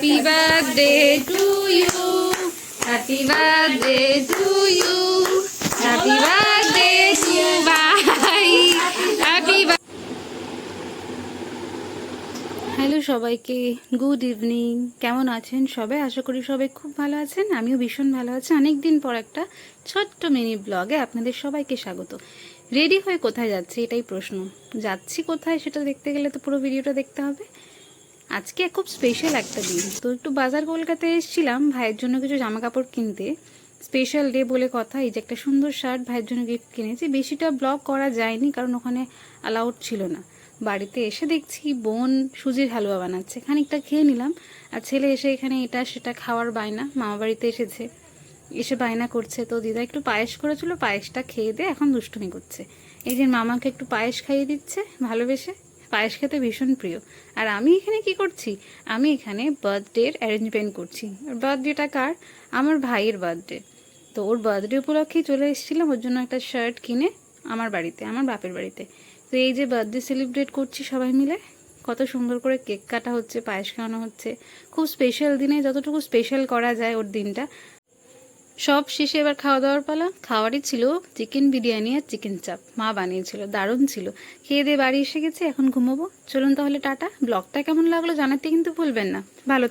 Happy birthday to you happy birthday to you happy birthday to ভাই happy hello সবাইকে good evening কেমন আছেন সবাই? আশা করি সবাই খুব ভালো আছেন। আমিও ভীষণ ভালো আছি। অনেক দিন পর একটা ছোট্ট মিনি ব্লগে আপনাদের সবাইকে স্বাগত। রেডি হয়ে কোথায় যাচ্ছে? এটাই প্রশ্ন। যাচ্ছি কোথায় সেটা দেখতে গেলে তো পুরো ভিডিওটা দেখতে হবে। আজকে খুব স্পেশাল একটা দিন। তো একটু বাজার কলকাতায় এসেছিলাম ভাইয়ের জন্য কিছু জামা কাপড় কিনতে। স্পেশাল ডে বলে কথা, এই যে একটা সুন্দর শার্ট ভাইয়ের জন্য গিফট কিনেছি। বেশিটা ব্লগ করা যায়নি কারণ ওখানে অ্যালাউড ছিল না। বাড়িতে এসে দেখছি বোন সুজির হালুয়া বানাচ্ছে। খানিকটা খেয়ে নিলাম। আর ছেলে এসে এখানে এটা সেটা খাওয়ার বায়না, মামা বাড়িতে এসেছে। এসে বায়না করছে। তো দিদা একটু পায়েস করেছিল, পায়েসটা খেয়ে দিয়ে এখন দুষ্টুমি করছে। এই যে মামাকে একটু পায়েস খাইয়ে দিচ্ছে, ভালোবেসে। পায়েস খেতে ভীষণ প্রিয়। আর আমি এখানে কি করছি? আমি এখানে বার্থডের অ্যারেঞ্জমেন্ট করছি। আর বার্থডেটা কার? আমার ভাইয়ের বার্থডে তো ওর বার্থডে উপলক্ষেই চলে এসেছিলাম। ওর জন্য একটা শার্ট কিনে আমার বাড়িতে, আমার বাপের বাড়িতে। তো এই যে বার্থডে সেলিব্রেট করছি সবাই মিলে, কত সুন্দর করে কেক কাটা হচ্ছে, পায়েস খাওয়ানো হচ্ছে। খুব স্পেশাল দিনে যতটুকু স্পেশাল করা যায় ওর দিনটা সব শেষে এবার খাওয়া দাওয়ার পালা। খাওয়ারই ছিল চিকেন বিরিয়ানি আর চিকেন চাপ। মা বানিয়েছিল, দারুণ ছিল। খেয়ে দিয়ে বাড়ি এসে গেছে, এখন ঘুমোবো। চলুন তাহলে টাটা। ব্লগটা কেমন লাগল জানাতে কিন্তু ভুলবেন না। ভালো